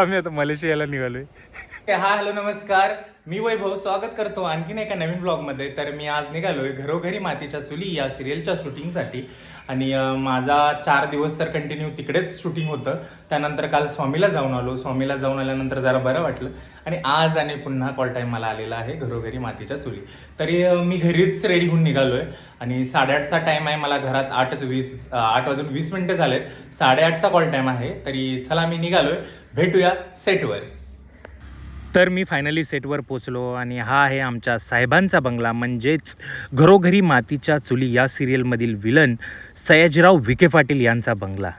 आम्ही आता मलेशियाला निघालोय. हा हॅलो नमस्कार. मी वैभव स्वागत करतो आणखीन एका नवीन ब्लॉगमध्ये तर मी आज निघालोय घरोघरी मातीच्या चुली या सिरियलच्या शूटिंगसाठी आणि माझा चार दिवस तर कंटिन्यू तिकडेच शूटिंग होतं. त्यानंतर काल स्वामीला जाऊन आलो. स्वामीला जाऊन आल्यानंतर जरा बरं वाटलं. आणि आज आणि पुन्हा कॉल टाईम मला आलेला आहे घरोघरी मातीच्या चुली. तरी मी घरीच रेडी होऊन निघालोय. आणि साडेआठचा टाईम आहे. मला घरात आठच वीस आठ वाजून वीस मिनिटं झालेत. साडेआठचा कॉल टाईम आहे. तरी चला मी निघालोय. भेटूया सेटवर तर मी फायनली सेटवर पोचलो आणि हा आहे आमच्या साहेबांचा बंगला. म्हणजेच घरोघरी मातीच्या चुली या सिरियलमधील विलन सयाजीराव विखे पाटील यांचा बंगला.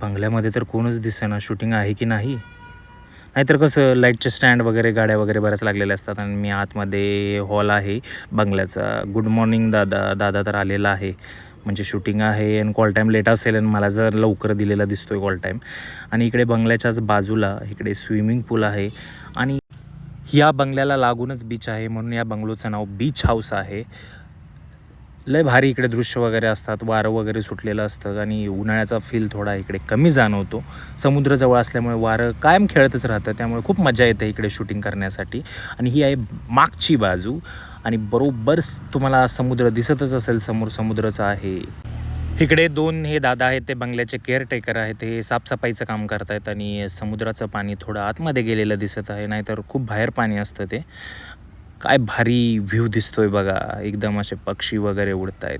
बंगल्यामध्ये तर कोणच दिसेना. शूटिंग आहे की नाही? नाहीतर कसं लाईटचे स्टँड वगैरे गाड्या वगैरे बऱ्याच लागलेल्या असतात आणि मी आतमध्ये हॉल आहे बंगल्याचा. गुड मॉर्निंग दादा. दादा तर आलेला आहे. म्हणजे शूटिंग आहे आणि कॉल टाईम लेट असेल आणि मला जर लवकर दिलेला दिसतो आहे कॉल टाईम आणि इकडे बंगल्याच्याच बाजूला इकडे स्विमिंग पूल आहे. आणि या बंगल्याला लागूनच बीच आहे म्हणून या बंगलोचं नाव बीच हाऊस आहे. लय भारी इकडे दृश्य वगैरे असतात वारं वगैरे सुटलेलं असतं आणि उन्हाळ्याचा फील थोडा इकडे कमी जाणवतो. समुद्र जवळ असल्यामुळे वारं कायम खेळतच राहतं त्यामुळे खूप मजा येते इकडे शूटिंग करण्यासाठी. आणि ही आहे मागची बाजू. आणि बरोबर तुम्हाला समुद्र दिसतच असेल समोर समुद्रचं आहे. इकडे दोन हे दादा आहेत ते बंगल्याचे केअरटेकर आहेत हे साफसफाईचं काम करतायत आणि समुद्राचं पाणी थोडं आतमध्ये गेलेलं दिसत आहे नाहीतर खूप बाहेर पाणी असतं ते. काय भारी व्ह्यू दिसतोय बघा एकदम असे पक्षी वगैरे उडत आहेत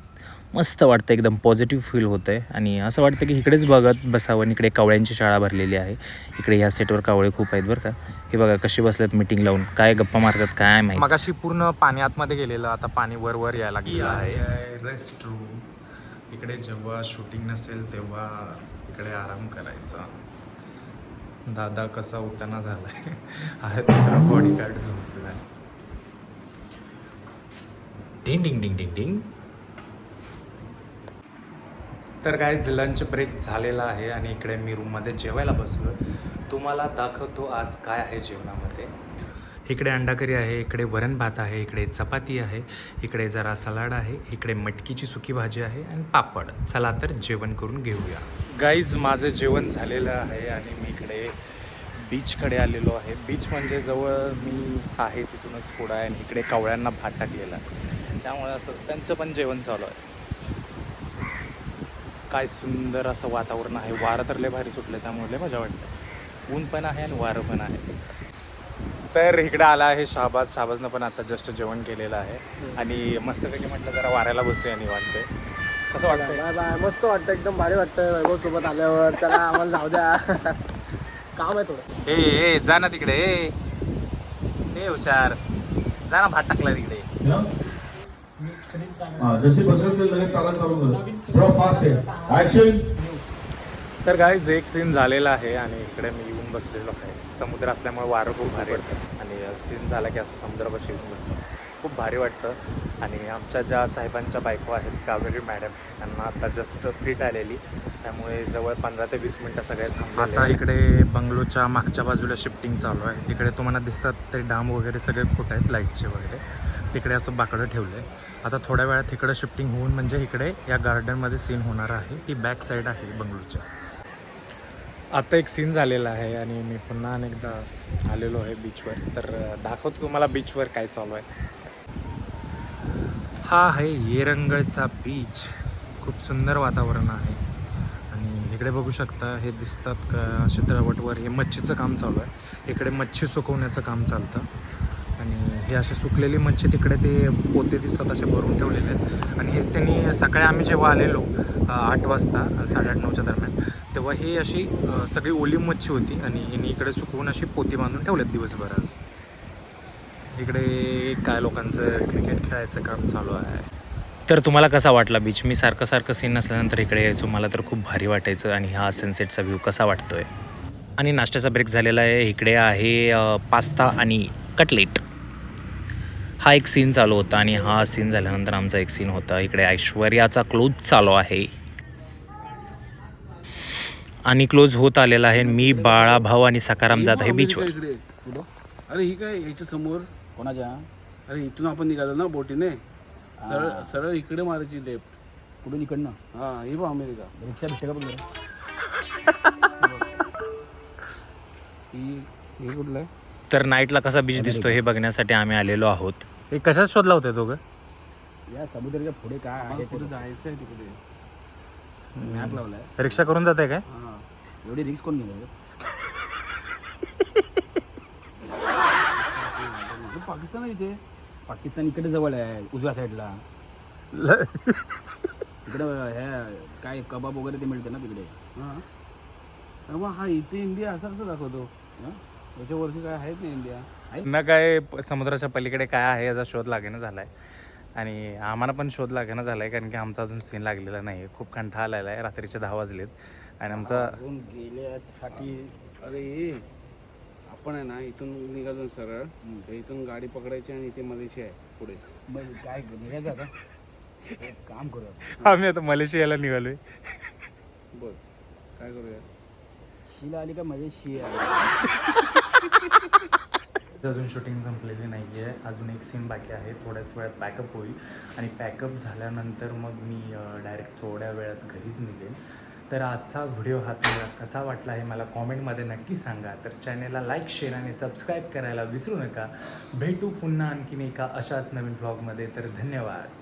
मस्त वाटतं एकदम पॉझिटिव्ह फील होतं आहे आणि असं वाटतं की इकडेच बघत बसावं आणि इकडे कावळ्यांची शाळा भरलेली आहे. इकडे ह्या सेटवर कावळे खूप आहेत बरं का. हे बघा कशी बसलेत मिटिंग लावून. काय गप्पा मारतात काय माहिती. मगाशी पूर्ण पाणी आतमध्ये गेलेलं आता पाणी वर वर यायला लागलेलं आहे. रेस्ट रूम इकडे जेव्हा शूटिंग नसेल तेव्हा इकडे आराम करायचा. दादा कसा उताना झालाय. आहे दुसरा बॉडी गार्ड झोपलाय. डिंग डिंग डिंग डिंग डिंग तर काय लंच ब्रेक झालेला आहे आणि इकडे मी रूममध्ये जेवायला बसलो तुम्हाला दाखवतो आज काय आहे जेवणामध्ये. इकडे अंडाकरी आहे इकडे वरण भात आहे इकडे चपाती आहे इकडे जरा सलाड आहे इकडे मटकीची सुकी भाजी आहे आणि पापड. चला तर जेवण करून घेऊया. गाईज माझं जेवण झालेलं आहे आणि मी इकडे बीचकडे आलेलो आहे. बीच म्हणजे जवळ मी आहे तिथूनच पुढं आहे आणि इकडे कावळ्यांना भात टाकलेला आहे. त्यामुळे असं त्यांचं पण जेवण चालू आहे. काय सुंदर असं वातावरण आहे. वारं तर लय भारी सुटलं त्यामुळे लय मजा वाटते ऊन पण आहे आणि वारं पण आहे. तर इकडे आला आहे शाहबाज. शाहबाजनं पण आता जस्ट जेवण केलेलं आहे. आणि मस्तपैकी म्हटलं जरा वाऱ्याला बसूया निवांत. कसं वाटतं बाय मस्त वाटतं एकदम भारी वाटतं वैभव सोबत आल्यावर. चला आम्हाला जाऊ द्या. काम आहे थोडं. ए ए जा ना तिकडे. ए ए हुशार. जा ना भात टाकला तिकडे. हा जशी बसेल ते लगेच चालत चालू कर. थोडा फास्ट आहे. ऍक्शन तर गाईज एक सीन झालेला आहे आणि इकडे मी येऊन बसलेलो आहे. समुद्र असल्यामुळे वारं खूप भारी वाटतं आणि सीन झाला की असं समुद्रापाशी येऊन बसतं. खूप भारी वाटतं. आणि आमच्या ज्या साहेबांच्या बायको आहेत कावेरी मॅडम त्यांना आता जस्ट फिट आलेली. त्यामुळे जवळ पंधरा ते वीस मिनटं सगळे थांबले आता इकडे बंगलोच्या मागच्या बाजूला शिफ्टिंग चालू आहे. तिकडे तुम्हाला दिसतात ते डाम वगैरे सगळे खोट आहेत लाईटचे वगैरे. तिकडे असं बाकडं ठेवलं आहे आता थोड्या वेळात इकडं शिफ्टिंग होऊन म्हणजे इकडे या गार्डनमध्ये सीन होणार आहे. ही बॅक साईड आहे बंगळूरच्या आता एक सीन झालेला आहे आणि मी पुन्हा अनेकदा आलेलो आहे बीचवर तर दाखवतो तुम्हाला बीचवर काय चालू आहे. हा आहे येरंगळचा बीच खूप सुंदर वातावरण आहे. आणि इकडे बघू शकता हे दिसतात का चित्रपटवर हे मच्छीचं काम चालू आहे. इकडे मच्छी सुकवण्याचं काम चालतं. आणि हे असे सुकलेली मच्छी तिकडे ते पोते दिसतात असे भरून ठेवलेले आहेत. आणि हेच त्यांनी सकाळी आम्ही जेव्हा आलेलो आठ वाजता साडेआठ नऊच्या दरम्यान तेव्हा ही अशी सगळी ओली मच्छी होती आणि हिने इकडे सुकवून अशी पोती बांधून ठेवलेत दिवसभर आज. इकडे काय लोकांचं क्रिकेट खेळायचं काम चालू आहे. तर तुम्हाला कसा वाटला बीच मी सारखं सारखं सीन नसल्यानंतर इकडे यायचो मला तर खूप भारी वाटायचं आणि हा सनसेटचा व्ह्यू कसा वाटतोय? आणि नाश्त्याचा ब्रेक झालेला आहे इकडे आहे पास्ता आणि कटलेट हा एक सीन चालू होता आणि हा सीन झाल्यानंतर आमचा एक सीन होता. इकडे ऐश्वर्याचा क्लोज चालू आहे. आणि क्लोज होत आलेला आहे. मी बाळा भाऊ आणि सकाराम जात आहे बीचवर? अरे ही काय याच्या समोर? कोणाच्या? अरे इथून आपण निघालो ना बोटीने? सरळ सरळ इकडे मारायची लेफ्ट कुठून? इकडनं? हा ही बघ अमेरिका. रिक्षा भेटते का? ही हे कुठलं? आहे तर नाईटला कसा बीच दिसतो हे बघण्यासाठी आम्ही आलेलो आहोत. हे कशात शोधला होता तो ग या समुद्राच्या पुढे काय आहे पुढे जायचं आहे तिकडे. मॅप लावलाय. रिक्षा करून जाते काय? हा. एवढी रिक्स कोण घेणार? पाकिस्तान आहे इथे. पाकिस्तान इकडे जवळ आहे उजव्या साईडला तिकडे ह्या काय कबाब वगैरे ते मिळते ना तिकडे. मग हा इथे इंडिया असा कसं दाखवतो? वरती काय आहेत नाही इंडिया न काय प- समुद्राच्या पलीकडे काय आहे याचा शोध लागेना झालाय. आणि आम्हाला पण शोध लागेना झालाय कारण की आमचा अजून सीन लागलेला नाही खूप कंठा आलेला आहे. रात्रीचे दहा वाजलेत. आणि आमचा अजून गेल्यासाठी अरे ये आपण आहे ना इथून निघालो ना सरळ. तर इथून गाडी पकडायची आणि इथे मध्येची आहे पुढे. मग काय निघायचं एक काम करूया. आम्ही आता मलेशियाला निघालोय. बघ काय करूया? शीला आली का मध्ये शी आली अजून शूटिंग संपलेली नाही आहे अजून एक सीन बाकी आहे. थोड्याच वेळात पॅकअप होईल. आणि पॅकअप झाल्यानंतर मग मी डायरेक्ट थोड्या वेळात घरीच निघेल तर आजचा व्हिडिओ हा तुम्हाला कसा वाटला हे मला कॉमेंटमध्ये नक्की सांगा. तर चॅनेलला लाईक शेअर आणि सबस्क्राईब करायला विसरू नका. भेटू पुन्हा आणखीन एका अशाच नवीन ब्लॉगमध्ये तर धन्यवाद.